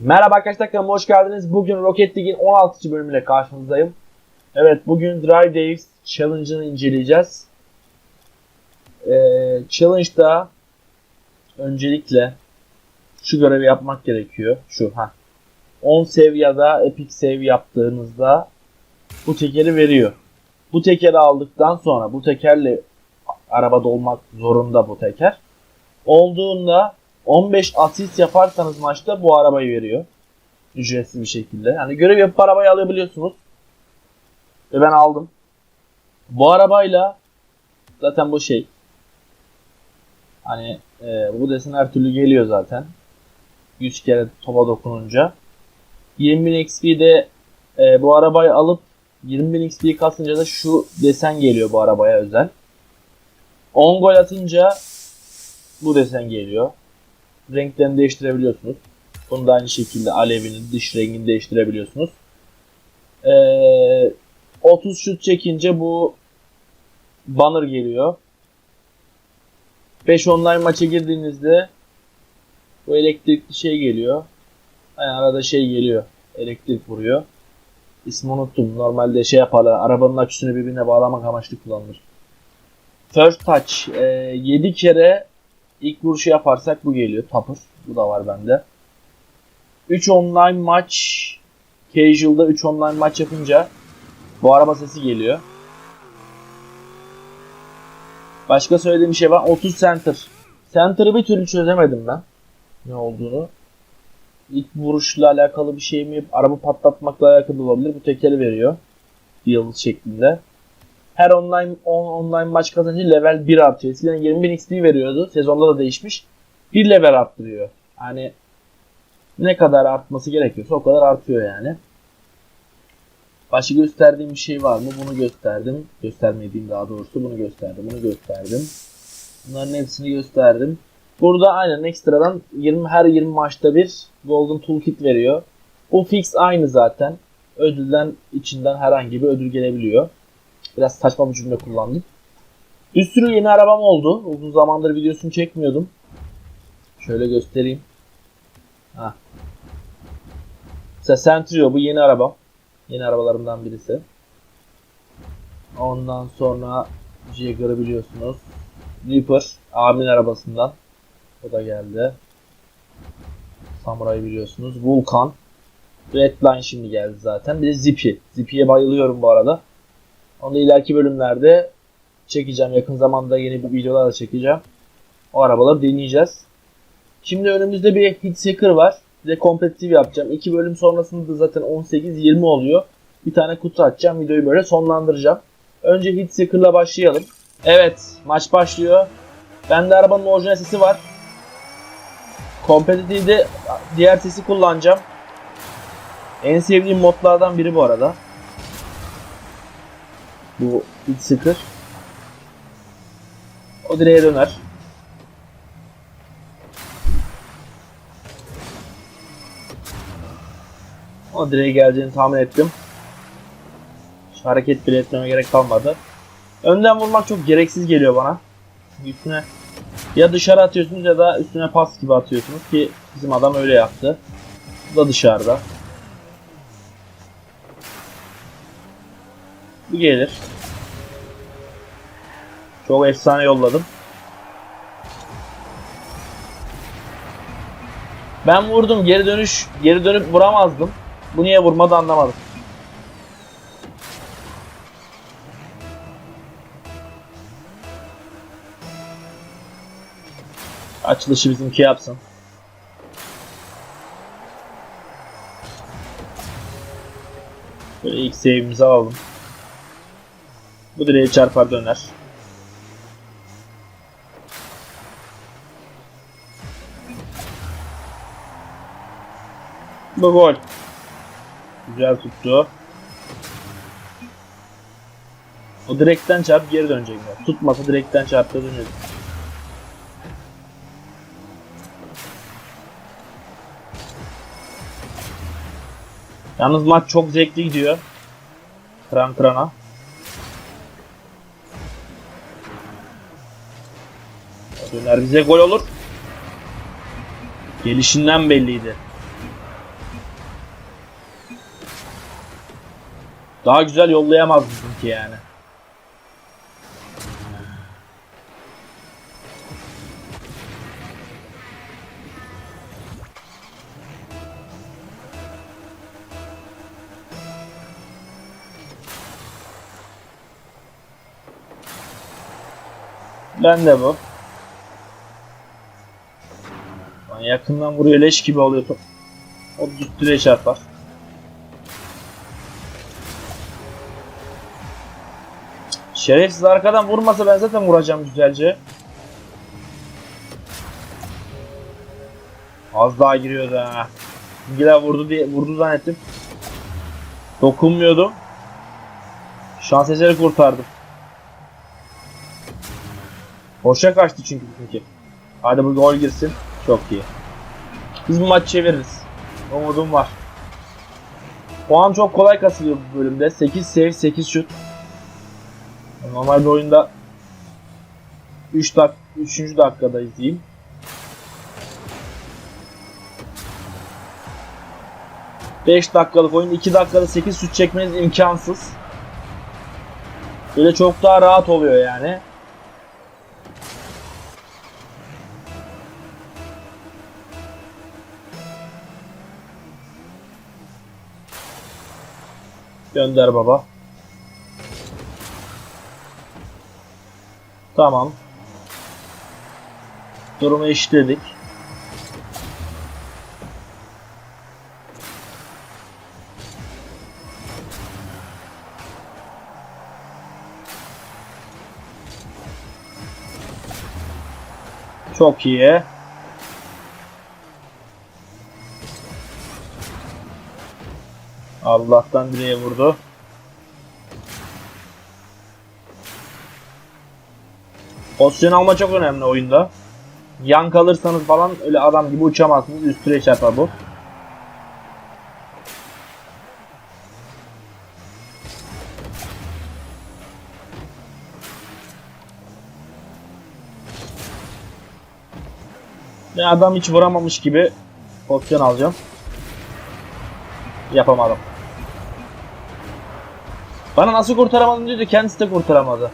Merhaba arkadaşlar kanalıma hoş geldiniz. Bugün Rocket League'in 16. bölümüyle karşınızdayım. Evet bugün Dry Days Challenge'ını inceleyeceğiz. Ee, Challenge'da öncelikle şu görevi yapmak gerekiyor. Şu ha. 10 sev ya da epic save yaptığınızda bu tekeri veriyor. Bu tekeri aldıktan sonra bu tekerle arabada olmak zorunda bu teker. Olduğunda 15 asist yaparsanız maçta bu arabayı veriyor. Ücretsiz bir şekilde. Yani görev yapıp arabayı alabiliyorsunuz. Ve ben aldım. Bu arabayla zaten bu şey hani e, bu desin her türlü geliyor zaten. 100 kere topa dokununca. 20.000 XP'de e, bu arabayı alıp 20.000 XP kasınca da şu desen geliyor bu arabaya özel. 10 gol atınca bu desen geliyor renklerini değiştirebiliyorsunuz. Bunu da aynı şekilde alevinin dış rengini değiştirebiliyorsunuz. Ee, 30 şut çekince bu banner geliyor. 5 online maça girdiğinizde bu elektrikli şey geliyor. Yani arada şey geliyor. Elektrik vuruyor. İsmi unuttum. Normalde şey yaparlar. Arabanın aküsünü birbirine bağlamak amaçlı kullanılır. First touch. 7 kere İlk vuruşu yaparsak bu geliyor. Tapır. Bu da var bende. 3 online maç Casual'da 3 online maç yapınca bu araba sesi geliyor. Başka söylediğim bir şey var. 30 center. Center'ı bir türlü çözemedim ben. Ne olduğunu. İlk vuruşla alakalı bir şey mi? Araba patlatmakla alakalı olabilir. Bu tekeri veriyor. Yıldız şeklinde her online on, online maç kazanınca level 1 artıyor. Eskiden 20.000 XP veriyordu. Sezonda da değişmiş. Bir level arttırıyor. Yani ne kadar artması gerekiyorsa o kadar artıyor yani. Başka gösterdiğim bir şey var mı? Bunu gösterdim. Göstermediğim daha doğrusu bunu gösterdim. Bunu gösterdim. Bunların hepsini gösterdim. Burada aynen ekstradan 20 her 20 maçta bir Golden Toolkit veriyor. Bu fix aynı zaten. Ödülden içinden herhangi bir ödül gelebiliyor. Biraz saçma bir cümle kullandım. Bir sürü yeni arabam oldu. Uzun zamandır videosunu çekmiyordum. Şöyle göstereyim. Heh. Mesela Centrio bu yeni araba. Yeni arabalarımdan birisi. Ondan sonra Jagger'ı biliyorsunuz. Reaper abimin arabasından. O da geldi. Samurai biliyorsunuz. Vulkan. Redline şimdi geldi zaten. Bir de Zippy. Zippy'ye bayılıyorum bu arada. Onu ileriki bölümlerde çekeceğim. Yakın zamanda yeni bir videolar da çekeceğim. O arabaları deneyeceğiz. Şimdi önümüzde bir Hitseeker var. De kompetitif yapacağım. İki bölüm sonrasında da zaten 18-20 oluyor. Bir tane kutu açacağım. Videoyu böyle sonlandıracağım. Önce Hitseeker'la başlayalım. Evet maç başlıyor. Bende arabanın orijinal sesi var. Kompetitifde diğer sesi kullanacağım. En sevdiğim modlardan biri bu arada. Bu iç sıkır. O direğe döner. O direğe geleceğini tahmin ettim. Hiç hareket bile etmeme gerek kalmadı. Önden vurmak çok gereksiz geliyor bana. Üstüne ya dışarı atıyorsunuz ya da üstüne pas gibi atıyorsunuz ki bizim adam öyle yaptı. Bu da dışarıda. Bu gelir. Çok efsane yolladım. Ben vurdum. Geri dönüş, geri dönüp vuramazdım. Bu niye vurmadı anlamadım. Açılışı bizimki yapsın. Böyle ilk save'imizi alalım. Bu direğe çarpar döner. Bu gol. Güzel tuttu. O direkten çarp geri dönecek. Yani. Tutmasa direkten çarptı dönecek. Yalnız maç çok zevkli gidiyor. Kran krana. Döner gol olur. Gelişinden belliydi. Daha güzel yollayamaz ki yani. Ben de bu. Yakından vuruyor leş gibi oluyor top. O düttüre çarpar. Şerefsiz arkadan vurmasa ben zaten vuracağım güzelce. Az daha giriyordu ha. Bizimkiler vurdu diye vurdu zannettim. Dokunmuyordum. Şans eseri kurtardım. Boşa kaçtı çünkü bizimki. Hadi bu gol girsin. Çok iyi. Biz bu maçı çeviririz. Umudum var. Puan çok kolay kasılıyor bu bölümde. 8 save, 8 şut. Normal bir oyunda 3 dak 3. dakikadayız diyeyim. Beş dakikalık oyun 2 dakikada 8 şut çekmeniz imkansız. Böyle çok daha rahat oluyor yani. Gönder baba. Tamam. Durumu eşitledik. Çok iyi. Allah'tan direğe vurdu. Pozisyon alma çok önemli oyunda. Yan kalırsanız falan öyle adam gibi uçamazsınız. Üstüne çarpar bu. Ben adam hiç vuramamış gibi pozisyon alacağım. Yapamadım. Bana nasıl kurtaramadın diyordu kendisi de kurtaramadı.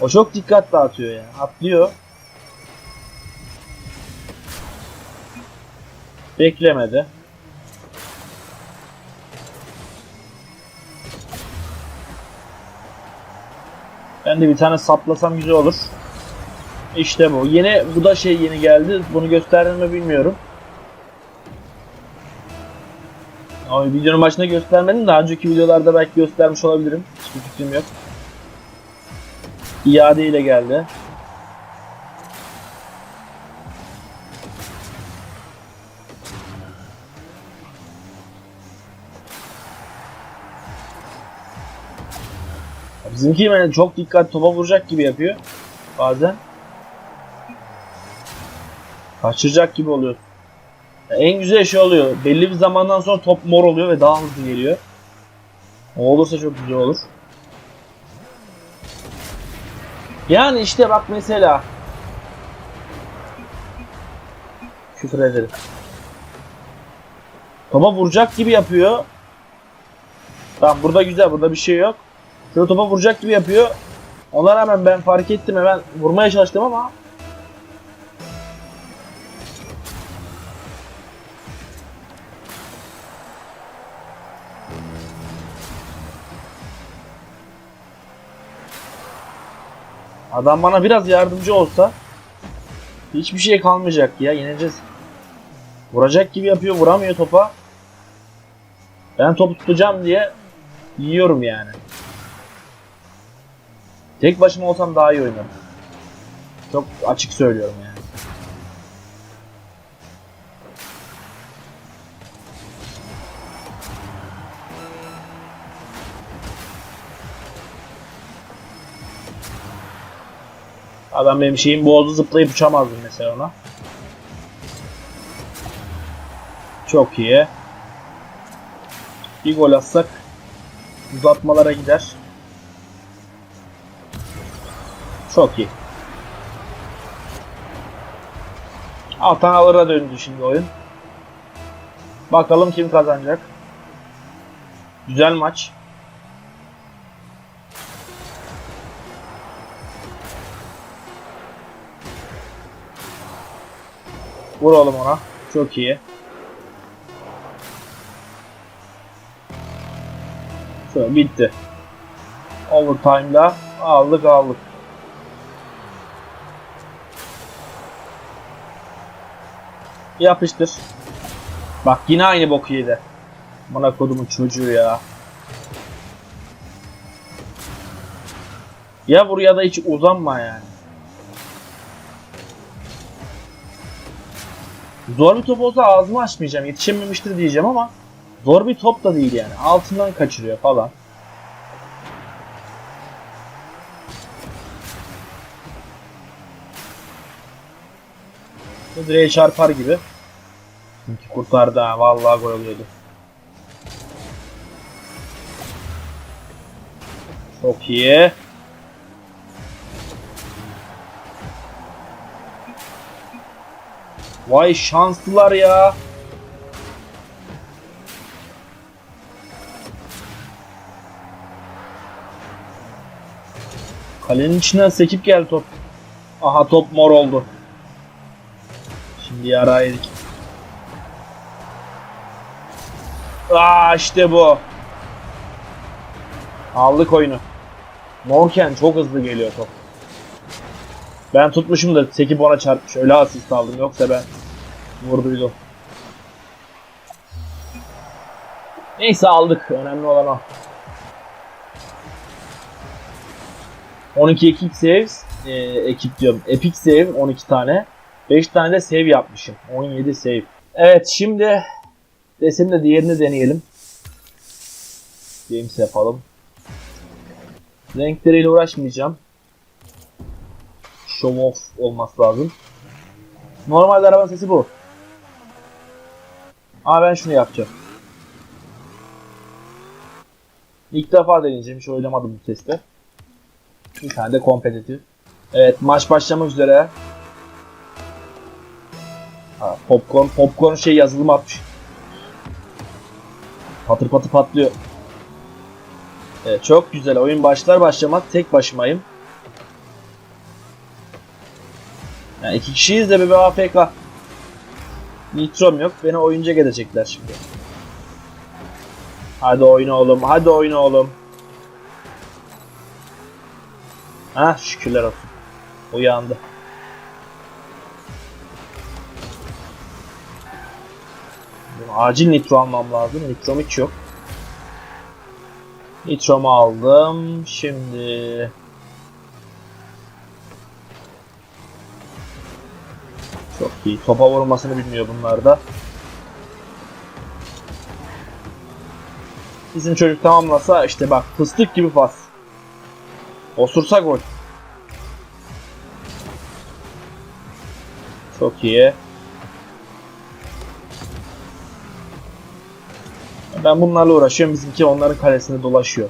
O çok dikkat dağıtıyor ya. Atlıyor. Beklemedi. Ben de bir tane saplasam güzel olur. İşte bu. Yeni bu da şey yeni geldi. Bunu gösterdim mi bilmiyorum. Ama videonun başında göstermedim. Daha önceki videolarda belki göstermiş olabilirim. Hiçbir fikrim yok. İade ile geldi. Bizimki yani çok dikkat topa vuracak gibi yapıyor. Bazen. Kaçıracak gibi oluyor. En güzel şey oluyor. Belli bir zamandan sonra top mor oluyor ve daha hızlı geliyor. O olursa çok güzel olur. Yani işte bak mesela küfür ederim. Topa vuracak gibi yapıyor. Tamam burada güzel burada bir şey yok. Şöyle topa vuracak gibi yapıyor. Ona rağmen ben fark ettim hemen vurmaya çalıştım ama Adam bana biraz yardımcı olsa hiçbir şey kalmayacak ya yeneceğiz. Vuracak gibi yapıyor vuramıyor topa. Ben topu tutacağım diye yiyorum yani. Tek başıma olsam daha iyi oynarım. Çok açık söylüyorum yani. Adam benim şeyim bozdu zıplayıp uçamazdım mesela ona. Çok iyi. Bir gol atsak uzatmalara gider. Çok iyi. Altan alır'a döndü şimdi oyun. Bakalım kim kazanacak. Güzel maç. Vur oğlum ona. Çok iyi. Şöyle bitti. Overtime'da aldık aldık. Yapıştır. Bak yine aynı boku yedi. Bana kodumun çocuğu ya. Ya vur ya da hiç uzanma yani. Zor bir top olsa ağzımı açmayacağım. Yetişememiştir diyeceğim ama zor bir top da değil yani. Altından kaçırıyor falan. Bu Direğe çarpar gibi. Çünkü kurtardı ha. Vallahi gol oluyordu. Çok iyi. Vay şanslılar ya. Kalenin içinden sekip geldi top. Aha top mor oldu. Şimdi yara yedik. Aa işte bu. Aldık oyunu. Morken çok hızlı geliyor top. Ben tutmuşum da sekip ona çarpmış. Öyle asist aldım. Yoksa ben vurduydum. Neyse aldık. Önemli olan o. 12 ekip saves. e, ekip diyorum. Epic save 12 tane. 5 tane de save yapmışım. 17 save. Evet şimdi desenin de diğerini deneyelim. Games yapalım. Renkleriyle uğraşmayacağım. Show off olması lazım. Normalde araba sesi bu. Ama ben şunu yapacağım. İlk defa deneyeceğim. Hiç oynamadım bu testte. Bir tane de kompetitif. Evet maç başlamak üzere. Ha, popcorn, popcorn şey yazılım atmış. Patır patır patlıyor. Evet, çok güzel. Oyun başlar başlamaz tek başımayım. Yani iki kişiyiz de bir AFK. Nitrom yok. Beni oyuncak edecekler şimdi. Hadi oyna oğlum. Hadi oyna oğlum. Ha şükürler olsun. Uyandı. Acil nitro almam lazım. Nitrom hiç yok. Nitromu aldım. Şimdi Çok iyi. Topa vurmasını bilmiyor bunlar da. Bizim çocuk tamamlasa işte bak fıstık gibi pas. Osursa gol. Çok iyi. Ben bunlarla uğraşıyorum. Bizimki onların kalesinde dolaşıyor.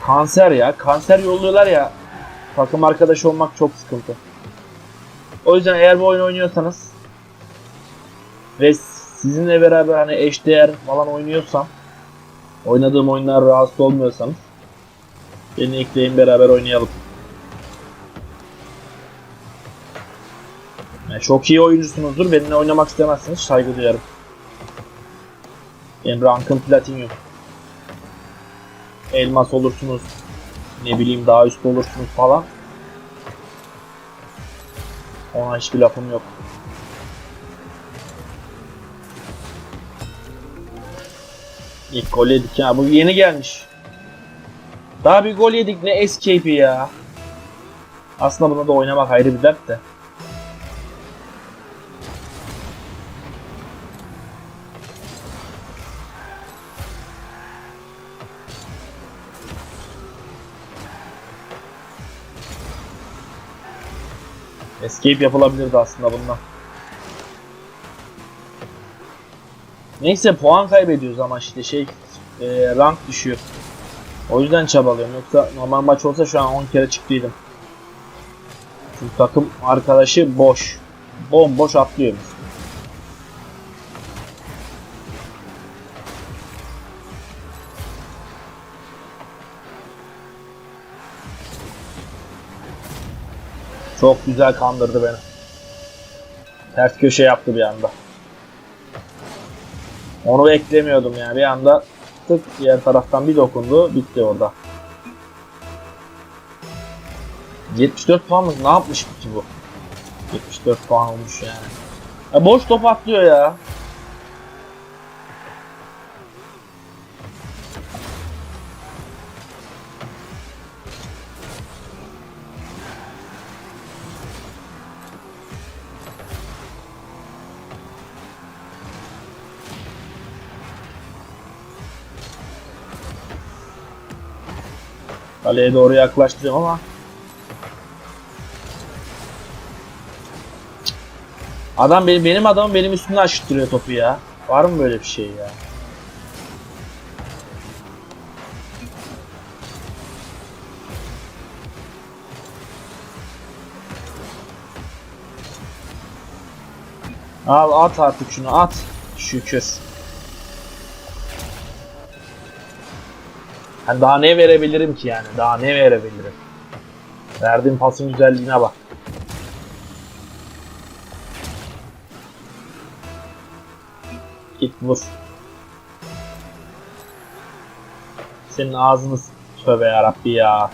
Kanser ya. Kanser yolluyorlar ya. Takım arkadaşı olmak çok sıkıntı. O yüzden eğer bu oyunu oynuyorsanız ve sizinle beraber hani eşdeğer falan oynuyorsam oynadığım oyunlar rahatsız olmuyorsanız beni ekleyin beraber oynayalım. Yani çok iyi oyuncusunuzdur. Benimle oynamak istemezsiniz. Saygı duyarım. Benim rankım platinyum. Elmas olursunuz. Ne bileyim daha üstte olursunuz falan. Ona hiçbir lafım yok. İlk gol yedik ya. Bu yeni gelmiş. Daha bir gol yedik ne escape'i ya. Aslında buna da oynamak ayrı bir dert de. Escape yapılabilirdi aslında bundan. Neyse puan kaybediyoruz ama işte şey e, rank düşüyor. O yüzden çabalıyorum. Yoksa normal maç olsa şu an 10 kere çıktıydım. Çünkü takım arkadaşı boş. Bomboş atlıyor. Çok güzel kandırdı beni. Ters köşe yaptı bir anda. Onu beklemiyordum yani. Bir anda tık diğer taraftan bir dokundu. Bitti orada. 74 puan mı? Ne yapmış ki bu? 74 puan olmuş yani. Ya boş top atlıyor ya. Kaleye doğru yaklaştırıyorum ama Adam benim, benim adamım benim üstümden aşıttırıyor topu ya. Var mı böyle bir şey ya? Al at artık şunu at. Şükür. Yani daha ne verebilirim ki yani? Daha ne verebilirim? Verdiğim pasın güzelliğine bak. Git vur. Senin ağzını tövbe yarabbi ya.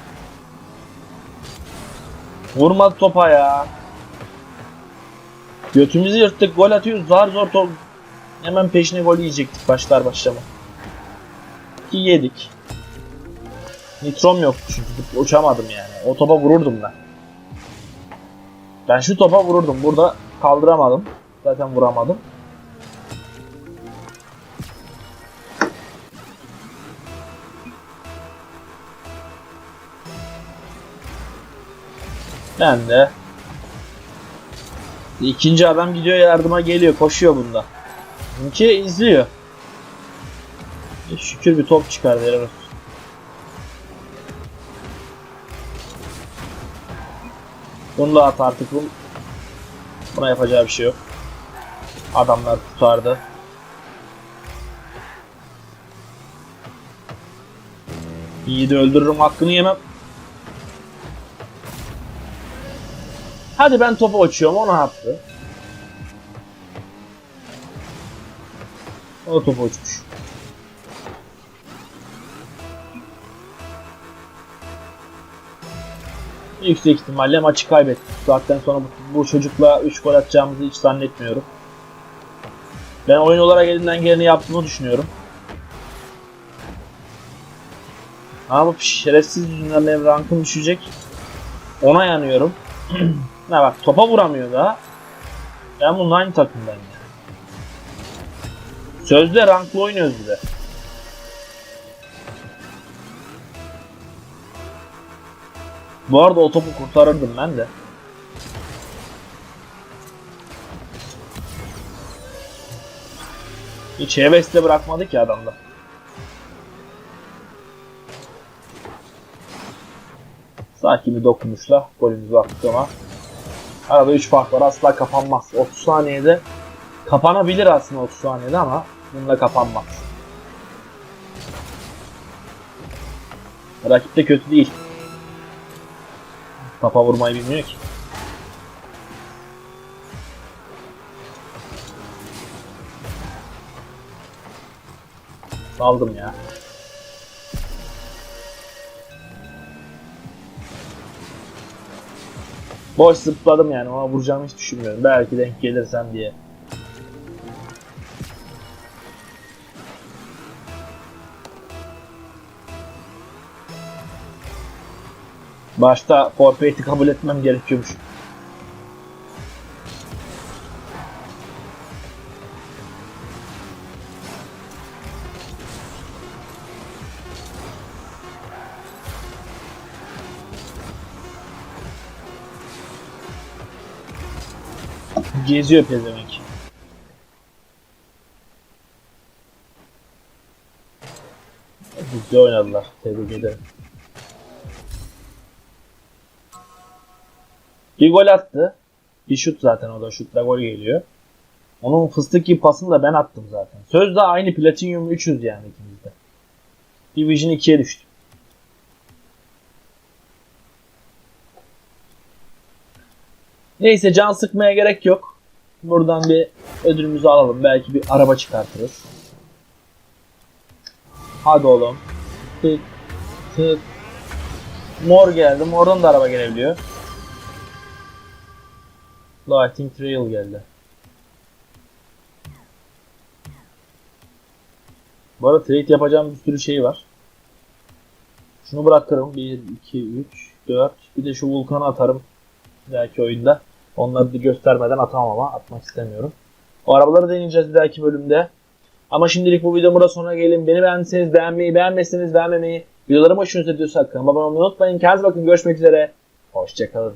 Vurmadı topa ya. Götümüzü yırttık gol atıyoruz zar zor top. Hemen peşine gol yiyecektik başlar başlama. Ki yedik. Nitrom yoktu çünkü uçamadım yani. O topa vururdum ben. Ben şu topa vururdum. Burada kaldıramadım. Zaten vuramadım. Ben de. İkinci adam gidiyor yardıma geliyor. Koşuyor bunda. Bizimki izliyor. E, Şükür bir top çıkardı helal. Bunu da at artık. Bu- Buna yapacağı bir şey yok. Adamlar tutardı. İyi de öldürürüm hakkını yemem. Hadi ben topu açıyorum o ne yaptı? O topu uçmuş. Yüksek ihtimalle maçı kaybettik. Zaten sonra bu, bu çocukla 3 gol atacağımızı hiç zannetmiyorum. Ben oyun olarak elinden geleni yaptığımı düşünüyorum. Ama bu şerefsiz yüzünden benim rankım düşecek. Ona yanıyorum. ne bak topa vuramıyor da. Ben bunun aynı takımdayım. Sözde ranklı oynuyoruz bir de. Bu arada o topu kurtarırdım ben de. Hiç hevesle bırakmadı ki adamda. Sakin bir dokunuşla golümüzü attık ama arada 3 fark var asla kapanmaz. 30 saniyede kapanabilir aslında 30 saniyede ama bunda kapanmaz. Rakip de kötü değil. Kafa vurmayı bilmiyor ki. Saldım ya. Boş zıpladım yani ona vuracağımı hiç düşünmüyorum. Belki denk gelirsem diye. Başta forfeit'i kabul etmem gerekiyormuş. Geziyor pezevenk. Güzel oynadılar. Tebrik ederim. Bir gol attı. Bir şut zaten o da şutla gol geliyor. Onun fıstık gibi pasını da ben attım zaten. Sözde aynı Platinum 300 yani ikimiz de. Division 2'ye düştük. Neyse can sıkmaya gerek yok. Buradan bir ödülümüzü alalım. Belki bir araba çıkartırız. Hadi oğlum. Tık tık. Mor geldi. Mordan da araba gelebiliyor. Lighting Trail geldi. Bu arada trade yapacağım bir sürü şey var. Şunu bırakırım. 1, 2, 3, 4. Bir de şu vulkanı atarım. Belki oyunda. Onları da göstermeden atamam ama atmak istemiyorum. O arabaları deneyeceğiz bir dahaki bölümde. Ama şimdilik bu videomun da sonuna gelin. Beni beğendiyseniz beğenmeyi, beğenmezseniz beğenmemeyi, videolarım hoşunuza gidiyorsa kanalıma abone olmayı unutmayın. Kendinize bakın. Görüşmek üzere. Hoşçakalın.